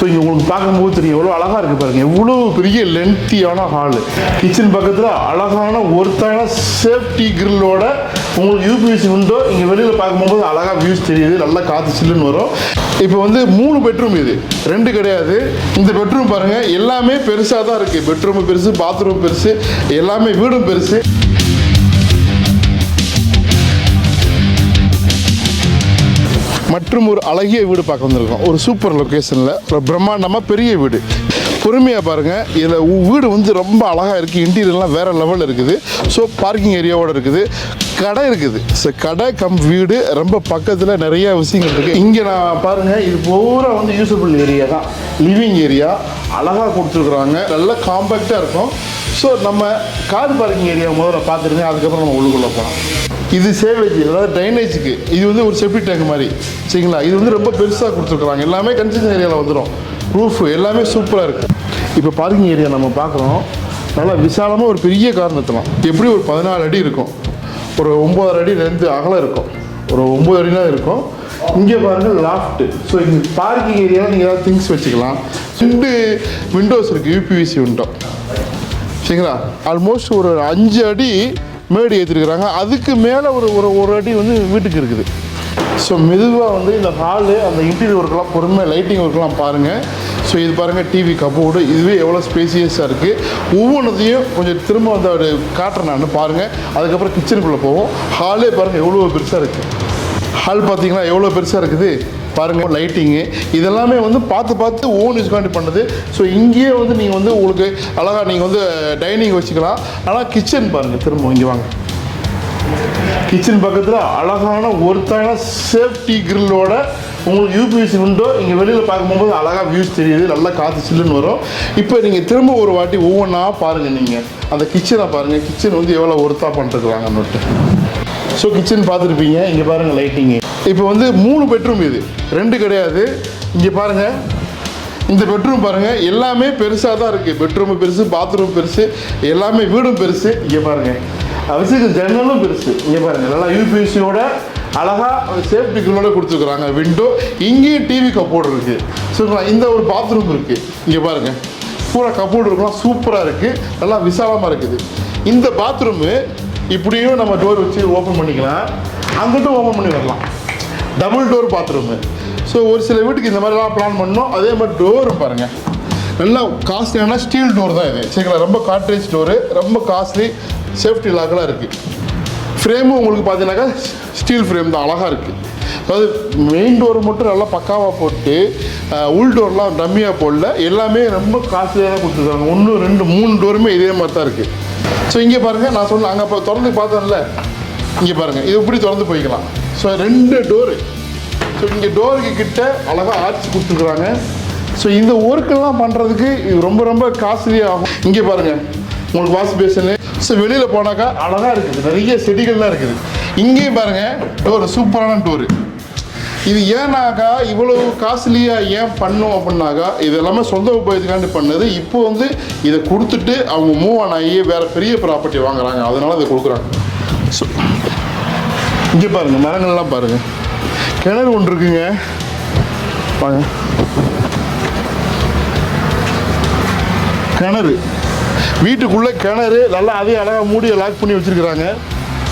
So இங்கே உங்களுக்கு பார்க்கும்போது தெரியும் எவ்வளோ அழகாக இருக்குது பாருங்கள் எவ்வளோ பெரிய லென்த்தியான ஹாலு கிச்சன் பக்கத்தில் அழகான ஒருத்தான சேஃப்டி கிரில்லோட உங்களுக்கு யூபிஎஸ்சி விண்டோ இங்கே வெளியில் பார்க்கும்போது அழகாக வியூஸ் தெரியுது. நல்லா காற்று சில்லுன்னு வரும். இப்போ வந்து மூணு பெட்ரூம் இது. ரெண்டு கிடையாது. இந்த பெட்ரூம் பாருங்கள் எல்லாமே பெருசாக தான் இருக்குது பெட்ரூம் பெருசு பாத்ரூம் பெருசு எல்லாமே வீடும் பெருசு. மற்றும் ஒரு அழகிய வீடு பார்க்க வந்திருக்கோம். ஒரு சூப்பர் லொக்கேஷனில் ஒரு பிரம்மாண்டமாக பெரிய வீடு. பொறுமையாக பாருங்கள் இதில் வீடு வந்து ரொம்ப அழகாக இருக்குது இன்டீரியர்லாம் வேறு லெவலில் இருக்குது. ஸோ பார்க்கிங் ஏரியாவோட இருக்குது. கடை இருக்குது. ஸோ கடை கம் வீடு ரொம்ப பக்கத்தில் நிறைய விஷயங்கள் இருக்குது இங்கே நான் பாருங்கள் இது பூரா வந்து யூஸபிள் ஏரியா தான். லிவிங் ஏரியா அழகாக கொடுத்துருக்குறாங்க. நல்ல காம்பேக்டாக இருக்கும். ஸோ நம்ம கார் பார்க்கிங் ஏரியா முதல்ல பார்த்துருங்க அதுக்கப்புறம் நம்ம உள்ளுக்குள்ளே போகலாம் இது சேவேஜ் அதாவது ட்ரைனேஜுக்கு இது வந்து ஒரு செப்டி டேங்க் மாதிரி. சரிங்களா? இது வந்து ரொம்ப பெருசாக கொடுத்துருக்குறாங்க. எல்லாமே கன்ஸ்ட்ரக்ஷன் ஏரியாவில் வந்துடும் ரூஃப் எல்லாமே சூப்பராக இருக்குது இப்போ பார்க்கிங் ஏரியா நம்ம பார்க்குறோம். நல்லா விசாலமாக ஒரு பெரிய கார் நிறுத்தலாம். எப்படி ஒரு பதினாலு அடி இருக்கும்? ஒரு ஒம்பதரை அடி ரெண்டு அகலம் இருக்கும். ஒரு ஒம்பது அடிலாம் இருக்கும். இங்கே பாருங்கள் லாஃப்ட்டு ஸோ இங்கே பார்க்கிங் ஏரியாவில் நீங்கள் ஏதாவது திங்ஸ் வச்சுக்கலாம். ரெண்டு விண்டோஸ் இருக்குது யூபிவிசி விண்டோ சரிங்களா? ஆல்மோஸ்ட் ஒரு அஞ்சு அடி மேடு ஏற்றிருக்கிறாங்க அதுக்கு மேலே ஒரு ஒரு ஒரு அடி வந்து வீட்டுக்கு இருக்குது. ஸோ மெதுவாக வந்து இந்த ஹாலு அந்த இன்டீரியர் ஒர்க்கெலாம் பொறுமையாக லைட்டிங் ஒர்க்கெலாம் பாருங்கள் ஸோ இது பாருங்கள் டிவி கப்போர்டு இதுவே எவ்வளோ ஸ்பேசியஸாக இருக்குது ஒவ்வொன்றத்தையும் கொஞ்சம் திரும்ப வந்து அவர் காட்டுறேன் நான் பாருங்கள் அதுக்கப்புறம் கிச்சனுக்குள்ளே போவோம். ஹாலே பாருங்கள் எவ்வளோ பெருசாக இருக்குது ஹால் பார்த்தீங்கன்னா எவ்வளோ பெருசாக இருக்குது? பாருங்கள் லைட்டிங்கு இதெல்லாமே வந்து பார்த்து பார்த்து ஓன் பண்ணி பண்ணுது. ஸோ இங்கேயே வந்து நீங்கள் வந்து உங்களுக்கு அழகாக நீங்கள் வந்து டைனிங் வச்சுக்கலாம். ஆனால் கிச்சன் பாருங்கள் திரும்ப இங்கே வாங்க. கிச்சன் பக்கத்தில் அழகான ஒருத்தான சேஃப்டி கிரில்லோட உங்களுக்கு யூபிஎஸ்சி விண்டோ இங்கே வெளியில் பார்க்கும்போது அழகாக வியூஸ் தெரியுது. நல்லா காற்று சில்லுன்னு வரும். இப்போ நீங்கள் திரும்ப ஒரு வாட்டி ஒவ்வொன்றா பாருங்கள் நீங்கள் அந்த கிச்சனை பாருங்கள் கிச்சன் வந்து எவ்வளோ ஒருத்தா பண்ணிருக்குறாங்கன்னுட்டு ஸோ கிச்சன் பார்த்துருப்பீங்க. இங்கே பாருங்கள் லைட்டிங்கு இப்போ வந்து மூணு பெட்ரூம் இது. ரெண்டு கிடையாது. இங்கே பாருங்கள் இந்த பெட்ரூம் பாருங்கள் எல்லாமே பெருசாக தான் இருக்குது பெட்ரூமு பெருசு பாத்ரூம் பெருசு எல்லாமே வீடும் பெருசு. இங்கே பாருங்கள் அவசியம் ஜன்னலும் பெருசு. இங்கே பாருங்கள் நல்லா யூபிஎஸ்சியோட அழகாக சேஃப்டி கொடுத்துருக்குறாங்க. விண்டோ இங்கேயும் டிவி கப்போர்டு இருக்குது சரிங்களா? இந்த ஒரு பாத்ரூம் இருக்குது இங்கே பாருங்கள் பூரா கப்போர்டு இருக்கலாம். சூப்பராக இருக்குது நல்லா விசாலமாக இருக்குது. இந்த பாத்ரூமு இப்படியும் நம்ம டோர் வச்சு ஓப்பன் பண்ணிக்கலாம். அங்கிட்டும் ஓப்பன் பண்ணி வரலாம். டபுள் டோர் பாத்ரூமு ஸோ ஒரு சில வீட்டுக்கு இந்த மாதிரிலாம் பிளான் பண்ணோம். அதே மாதிரி டோரும் பாருங்கள் நல்லா காஸ்ட்லியான ஸ்டீல் டோர் தான் இது. சரிங்களா? ரொம்ப காட்ரேஜ் டோரு ரொம்ப காஸ்ட்லி சேஃப்டி லாக்கெலாம் இருக்குது ஃப்ரேமும் உங்களுக்கு பார்த்தீங்கன்னாக்கா ஸ்டீல் ஃப்ரேம் தான். அழகாக இருக்குது அதாவது மெயின் டோர் மட்டும் நல்லா பக்காவாக போட்டு உள் டோர்லாம் டம்மியாக போடல. எல்லாமே ரொம்ப காஸ்ட்லியாக தான் கொடுத்துருக்காங்க. ஒன்று ரெண்டு மூணு டோருமே இதே மாதிரி தான் இருக்குது ஸோ இங்கே பாருங்கள் நான் சொன்னேன் அங்கே இப்போ திறந்து பார்த்தேன்ல. இங்கே பாருங்கள் இது இப்படி திறந்து போய்க்கலாம். ஸோ ரெண்டு டோரு ஸோ இங்கே டோருக்கு கிட்ட அழகாக ஆர்ச்சி கொடுத்துருக்குறாங்க. ஸோ இந்த ஒர்க்கெல்லாம் பண்ணுறதுக்கு இது ரொம்ப ரொம்ப காஸ்ட்லி ஆகும். இங்கே பாருங்கள் உங்களுக்கு வாஷ் பேஷனு ஸோ வெளியில் போனாக்கா அழகாக இருக்குது. நிறைய செடிகள்லாம் இருக்குது. இங்கேயும் பாருங்கள் டோர் சூப்பரான டோரு இது ஏன்னாக்கா இவ்வளவு காஸ்ட்லியாக ஏன் பண்ணோம் அப்படின்னாக்கா இது எல்லாமே சொந்த உபயோகத்துக்காண்டி பண்ணது. இப்போ வந்து இதை கொடுத்துட்டு அவங்க மூவ் ஆன் ஆகி வேறு பெரிய ப்ராப்பர்ட்டி வாங்குறாங்க. அதனால இதை கொடுக்குறாங்க. ஸோ இங்கே பாருங்கள் மரங்கள்லாம் பாருங்கள் கிணறு ஒன்று இருக்குங்க. பாருங்க கிணறு. வீட்டுக்குள்ளே கிணறு நல்லா அதே அழகாக மூடியை லாக் பண்ணி வச்சுருக்குறாங்க.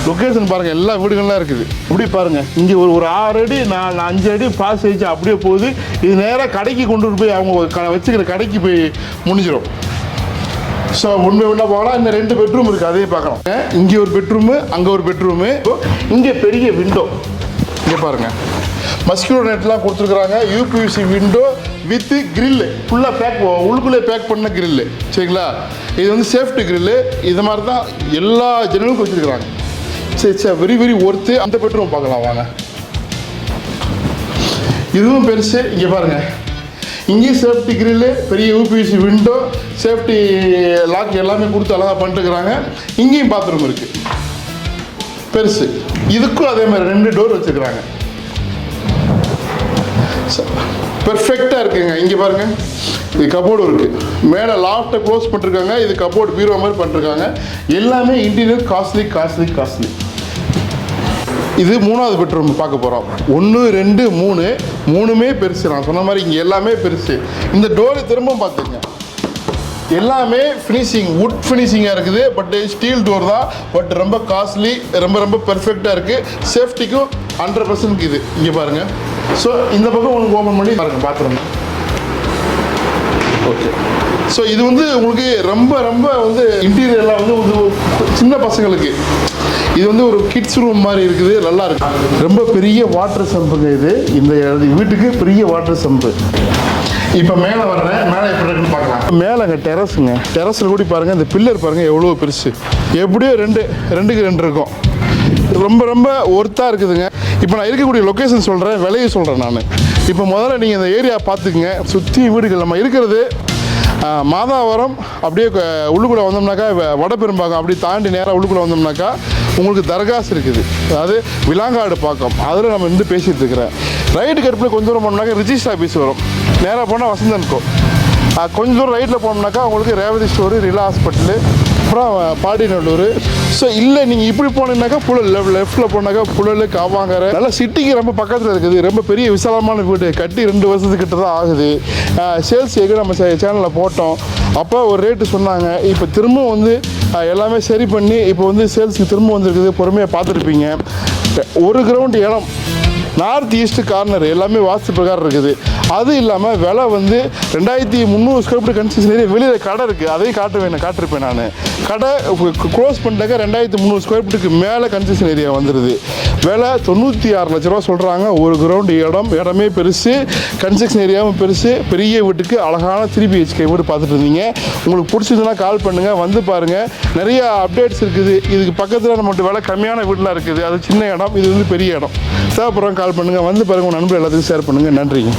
லொக்கேஷன் பாருங்கள் எல்லா வீடுகள்லாம் இருக்குது. இப்படி பாருங்கள் இங்கே ஒரு ஒரு ஆறு அடி நாலு அஞ்சு அடி பாஸ் வச்சு அப்படியே போகுது. இது நேராக கடைக்கு கொண்டு போய் அவங்க க வச்சுக்கிற கடைக்கு போய் முடிஞ்சிடும். ஸோ உண்மை உண்டா போகலாம் இந்த ரெண்டு பெட்ரூம் இருக்குது அதையும் பார்க்கலாம். இங்கே ஒரு பெட்ரூமு அங்கே ஒரு பெட்ரூமு இங்கே பெரிய விண்டோ இங்கே பாருங்கள் மஸ்கியூரோ நெட்லாம் கொடுத்துருக்குறாங்க. யூபிவிசி விண்டோ வித் கிரில்லு ஃபுல்லாக பேக் உள்ளுக்குள்ளே பேக் பண்ண கிரில்லு சரிங்களா? இது வந்து சேஃப்டி கிரில்லு இது மாதிரி தான் எல்லா ஜெனலுக்கும் வச்சுருக்குறாங்க. சரி சரி வெரி வெரி ஒர்த்து அந்த பெட்ரூம் பார்க்கலாம் வாங்க. இதுவும் பெருசு. இங்கே பாருங்கள் இங்கேயும் சேஃப்டி கிரில்லு பெரிய யூபிஎஸ்சி விண்டோ சேஃப்டி லாக் எல்லாமே கொடுத்து அழகாக பண்ணிட்டுருக்குறாங்க. இங்கேயும் பாத்ரூம் இருக்குது பெருசு. இதுக்கும் அதே மாதிரி ரெண்டு டோர் வச்சுருக்குறாங்க. பெர்ஃபெக்டாக இருக்குங்க. இங்கே பாருங்க. இது கபோர்டு இருக்குது மேலே லாஃப்ட்டை க்ளோஸ் பண்ணிருக்காங்க இது கபோர்டு பீரோ மாதிரி பண்ணிருக்காங்க எல்லாமே இன்டீரியர் காஸ்ட்லி காஸ்ட்லி காஸ்ட்லி இது மூணாவது பெட்ரூம் பார்க்க போகிறோம் ஒன்று ரெண்டு மூணு. மூணுமே பெருசு. நான் சொன்ன மாதிரி இங்கே எல்லாமே பெருசு. இந்த டோரு திரும்ப பார்த்துங்க எல்லாமே ஃபினிஷிங் வுட் ஃபினிஷிங்காக இருக்குது. பட் ஸ்டீல் டோர் தான். பட் ரொம்ப காஸ்ட்லி ரொம்ப ரொம்ப பெர்ஃபெக்டாக இருக்குது சேஃப்டிக்கும் ஹண்ட்ரட் பர்சன்ட் இது. இங்கே பாருங்கள் ஸோ இந்த பக்கம் உங்களுக்கு ஓப்பன் பண்ணி பாருங்கள் பாத்ரூம் ஓகே ஸோ இது வந்து உங்களுக்கு ரொம்ப ரொம்ப வந்து இன்டீரியர்லாம் வந்து ஒரு சின்ன பசங்களுக்கு. இது வந்து ஒரு கிட்ஸ் ரூம் மாதிரி இருக்குது நல்லா இருக்கு. ரொம்ப பெரிய வாட்டர் சம்புங்க இது. இந்த வீட்டுக்கு பெரிய வாட்டர் சம்பு இப்போ மேலே வர்றேன். மேலே எப்படி இருக்குன்னு பார்க்கலாம். மேலேங்க டெரஸுங்க டெரஸில் கூடி பாருங்கள் இந்த பில்லர் பாருங்கள் எவ்வளோ பெருசு. எப்படியோ ரெண்டு ரெண்டுக்கு ரெண்டு இருக்கும். ரொம்ப ரொம்ப ஒர்த்தாக இருக்குதுங்க. இப்போ நான் இருக்கக்கூடிய லொக்கேஷன் சொல்கிறேன் விலையை சொல்கிறேன் நான். இப்போ முதல்ல நீங்கள் இந்த ஏரியா பார்த்துக்குங்க. சுற்றி வீடுகள் நம்ம இருக்கிறது மாதாவரம் அப்படியே க- உள்ளுக்குள்ளே வந்தோம்னாக்கா வ- வடபெரும்பாக்கம் அப்படி தாண்டி நேராக உள்ளுக்குள்ளே வந்தோம்னாக்கா உங்களுக்கு தர்காஸ் இருக்குது. அதாவது விலாங்காடு பாக்கம். அதில் நம்ம இருந்து பேசிகிட்டு இருக்கிறேன் ரைட்டு கருப்பில் கொஞ்சம் தூரம் போனோம்னாக்கா ரிஜிஸ்டர் ஆஃபீஸ் வரும். நேராக போனால் வசந்தன்கோ கொஞ்சம் தூரம் ரைட்டில் போனோம்னாக்கா உங்களுக்கு ரேவதி ஸ்டோரு ரிலா ஹாஸ்பிட்டலு அப்புறம் பாடிநல்லூர் ஸோ இல்லை நீங்கள் இப்படி போனீங்கன்னாக்கா புழல் லெஃப்ட் லெஃப்ட்டில் போனாக்கா புழல் காவாங்கரை நல்லா சிட்டிக்கு ரொம்ப பக்கத்தில் இருக்குது. ரொம்ப பெரிய விசாலமான வீடு. கட்டி ரெண்டு வருஷத்துக்கிட்ட தான் ஆகுது. சேல்ஸ் எங்கே நம்ம சேனலில் போட்டோம். அப்போ ஒரு ரேட்டு சொன்னாங்க. இப்போ திரும்பவும் வந்து எல்லாமே சரி பண்ணி இப்போ வந்து சேல்ஸுக்கு திரும்ப வந்திருக்குது. பொறுமையாக பார்த்துருப்பீங்க. ஒரு கிரவுண்ட் இடம். நார்த் ஈஸ்ட் கார்னர் எல்லாமே வாஸ்து பிரகாரம் இருக்குது. அது இல்லாமல் விலை வந்து ரெண்டாயிரத்தி முந்நூறு ஸ்கொயர் ஃபீட் கன்ஸ்ட்ரக்ஷன் ஏரியா வெளியில் கடை இருக்குது அதையும் காட்டுவேன் காட்டிருப்பேன் நான். கடை க்ளோஸ் பண்ணிட்டாக்க ரெண்டாயிரத்தி முந்நூறு ஸ்கொயர் ஃபீட்டுக்கு மேலே கன்ஸ்ட்ரக்ஷன் ஏரியா வந்துடுது விலை தொண்ணூற்றி ஆறு லட்ச ரூபா சொல்கிறாங்க ஒரு கிரவுண்ட் இடம் இடமே பெருசு. கன்ஸ்ட்ரக்ஷன் ஏரியாவும் பெருசு. பெரிய வீட்டுக்கு அழகான த்ரீ பிஹெச்கே வீடு பார்த்துட்டு இருந்தீங்க. உங்களுக்கு பிடிச்சதுன்னா கால் பண்ணுங்கள் வந்து பாருங்கள் நிறைய அப்டேட்ஸ் இருக்குது. இதுக்கு பக்கத்தில் நம்மகிட்ட விலை கம்மியான வீடெலாம் இருக்குது. அது சின்ன இடம் இது வந்து பெரிய இடம். தேவைப்படுறவங்க கால் பண்ணுங்கள் வந்து பாருங்கள் உங்கள் நண்பர் எல்லாத்துக்கும் ஷேர் பண்ணுங்கள் நன்றிங்க.